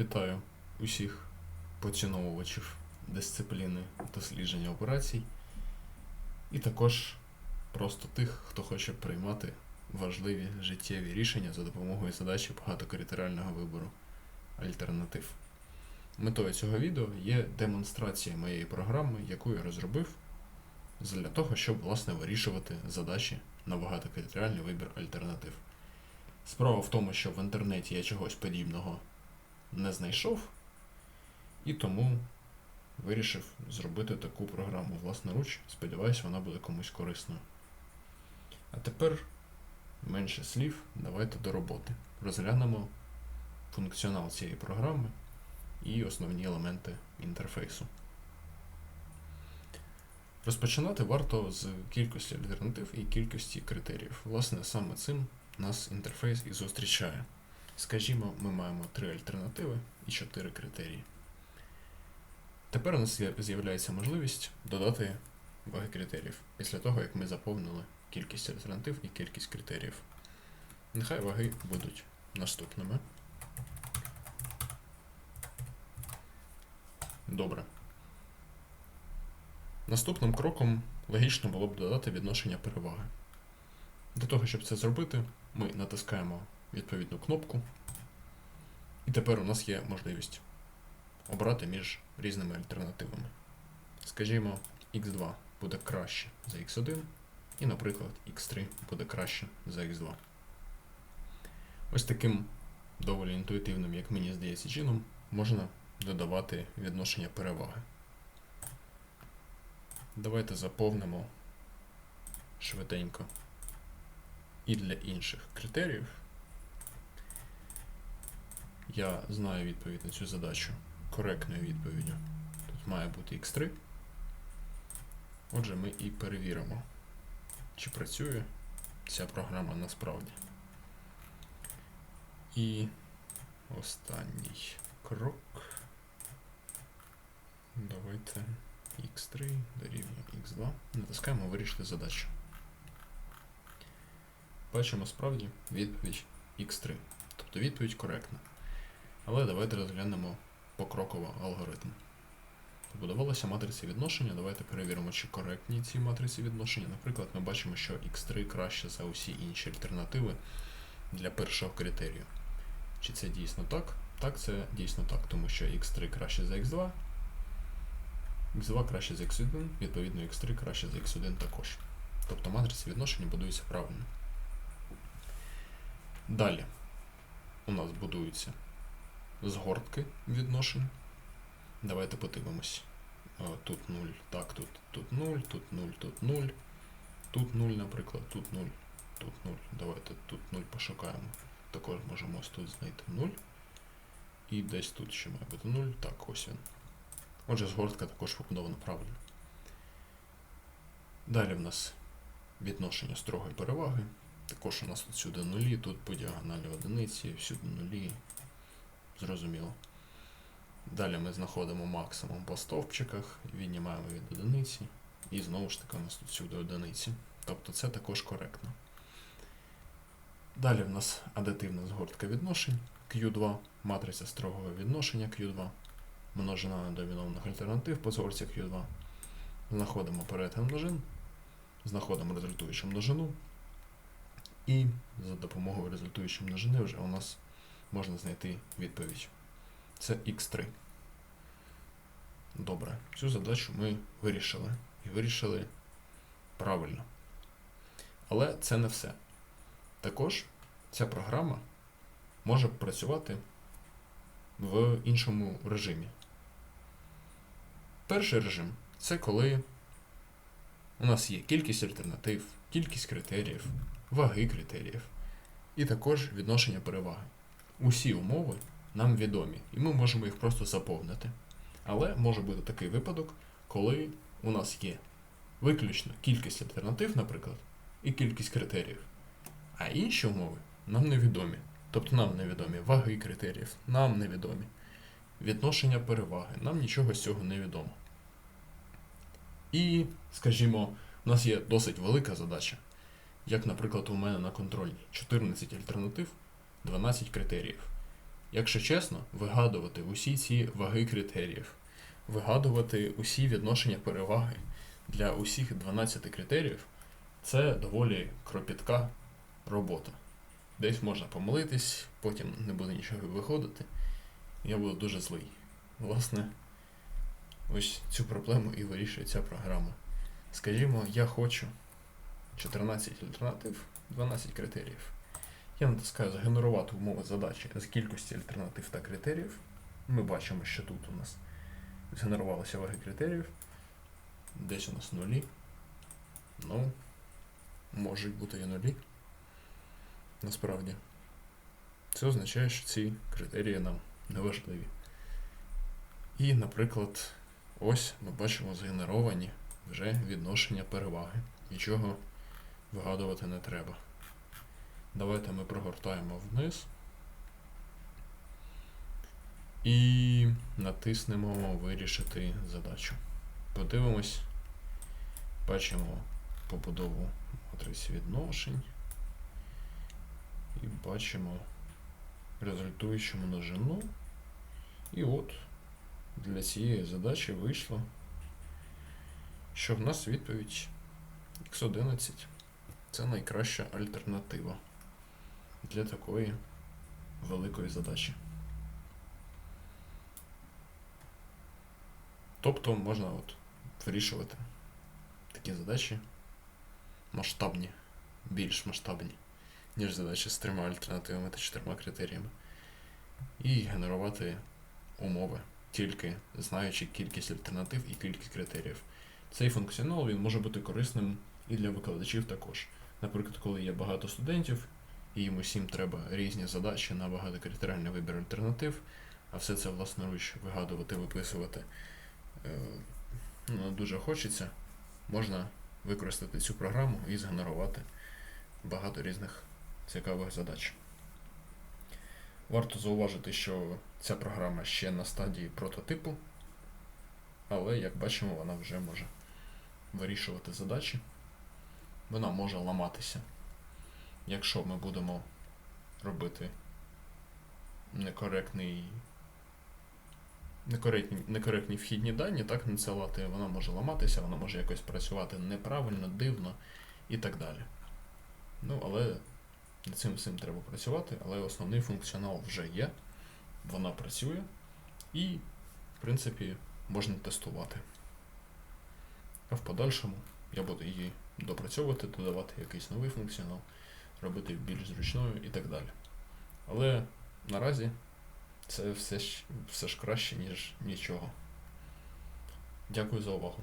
Вітаю усіх поціновувачів дисципліни дослідження операцій, і також просто тих, хто хоче приймати важливі життєві рішення за допомогою задачі багатокритеріального вибору альтернатив. Метою цього відео є демонстрація моєї програми, яку я розробив для того, щоб власне вирішувати задачі на багатокритеріальний вибір альтернатив. Справа в тому, що в інтернеті я чогось подібного не знайшов, і тому вирішив зробити таку програму власноруч. Сподіваюсь, вона буде комусь корисною. А тепер менше слів, давайте до роботи. Розглянемо функціонал цієї програми і основні елементи інтерфейсу. Розпочинати варто з кількості альтернатив і кількості критеріїв. Власне, саме цим нас інтерфейс і зустрічає. Скажімо, ми маємо три альтернативи і чотири критерії. Тепер у нас з'являється можливість додати ваги критеріїв після того, як ми заповнили кількість альтернатив і кількість критеріїв. Нехай ваги будуть наступними. Добре. Наступним кроком логічно було б додати відношення переваги. Для того, щоб це зробити, ми натискаємо відповідну кнопку. І тепер у нас є можливість обрати між різними альтернативами. Скажімо, x2 буде краще за x1, і, наприклад, x3 буде краще за x2. Ось таким доволі інтуїтивним, як мені здається, чином можна додавати відношення переваги. Давайте заповнимо швиденько і для інших критеріїв. Я знаю відповідь на цю задачу коректною відповіддю. Тут має бути x3. Отже, ми і перевіримо, чи працює ця програма насправді. І останній крок. Давайте x3 дорівнює x2. Натискаємо вирішити задачу. Бачимо справді відповідь x3. Тобто відповідь коректна. Але давайте розглянемо покроково алгоритм. Побудувалася матриця відношення. Давайте перевіримо, чи коректні ці матриці відношення. Наприклад, ми бачимо, що x3 краще за усі інші альтернативи для першого критерію. Чи це дійсно так? Так, це дійсно так, тому що x3 краще за x2, x2 краще за x1, відповідно x3 краще за x1 також. Тобто матриця відношення будується правильно. Далі у нас будуються згортки відношень. Давайте подивимось. Тут 0, так, тут, тут 0, тут 0, тут 0, тут 0, наприклад, тут 0, тут 0. Давайте тут 0 пошукаємо. Також можемо ось тут знайти 0. І десь тут ще має бути 0. Так, ось він. Отже, згортка також побудована правильно. Далі в нас відношення строгої переваги. Також у нас тут сюди нулі, тут по діагоналі одиниці, всюди нулі. Зрозуміло. Далі ми знаходимо максимум по стовпчиках, віднімаємо від одиниці, і знову ж таки у нас тут всюди одиниці. Тобто це також коректно. Далі в нас адитивна згортка відношень Q2, матриця строгого відношення Q2, множина до відомих альтернатив по згорці Q2. Знаходимо перетин множин, знаходимо результуючу множину, і за допомогою результуючої множини вже у нас можна знайти відповідь. Це x3. Добре, цю задачу ми вирішили. І вирішили правильно. Але це не все. Також ця програма може працювати в іншому режимі. Перший режим це коли у нас є кількість альтернатив, кількість критеріїв, ваги критеріїв і також відношення переваги. Усі умови нам відомі, і ми можемо їх просто заповнити. Але може бути такий випадок, коли у нас є виключно кількість альтернатив, наприклад, і кількість критеріїв. А інші умови нам невідомі. Тобто нам невідомі ваги критеріїв, нам невідомі. Відношення переваги, нам нічого з цього не відомо. І, скажімо, у нас є досить велика задача, як, наприклад, у мене на контрольній 14 альтернатив, 12 критеріїв. якщо чесно, вигадувати усі ці ваги критеріїв, вигадувати усі відношення переваги для усіх 12 критеріїв це доволі кропітка робота. Десь можна помилитись, потім не буде нічого виходити. Я буду дуже злий. Власне, ось цю проблему і вирішує ця програма. Скажімо, я хочу 14 альтернатив, 12 критеріїв. Я натискаю згенерувати умови задачі з кількості альтернатив та критеріїв. Ми бачимо, що тут у нас згенерувалися ваги критеріїв. Десь у нас нулі. Ну, можуть бути і нулі. Насправді. Це означає, що ці критерії нам не важливі. І, наприклад, ось ми бачимо згенеровані вже відношення переваги. Нічого вигадувати не треба. Давайте ми прогортаємо вниз і натиснемо Вирішити задачу. Подивимось, бачимо побудову матриці відношень і бачимо результуючу множину. І от для цієї задачі вийшло, що в нас відповідь x11 це найкраща альтернатива для такої великої задачі. Тобто можна от вирішувати такі задачі масштабні, більш масштабні, ніж задачі з трьома альтернативами та чотирма критеріями. І генерувати умови, тільки знаючи кількість альтернатив і кількість критеріїв. Цей функціонал він може бути корисним і для викладачів також. Наприклад, коли є багато студентів, і їм усім треба різні задачі на багатокритеріальний вибір альтернатив, а все це власноруч вигадувати, виписувати е, ну, дуже хочеться, можна використати цю програму і згенерувати багато різних цікавих задач. Варто зауважити, що ця програма ще на стадії прототипу, але, як бачимо, вона вже може вирішувати задачі. Вона може ламатися, якщо ми будемо робити некоректний, некоректні, некоректні вхідні дані, так надсилати, вона може ламатися, вона може якось працювати неправильно, дивно і так далі. Ну, але над цим всім треба працювати, але основний функціонал вже є, вона працює і, в принципі, можна тестувати. А в подальшому я буду її допрацьовувати, додавати якийсь новий функціонал, робити більш зручною і так далі. Але наразі це все ж, все ж краще, ніж нічого. Дякую за увагу.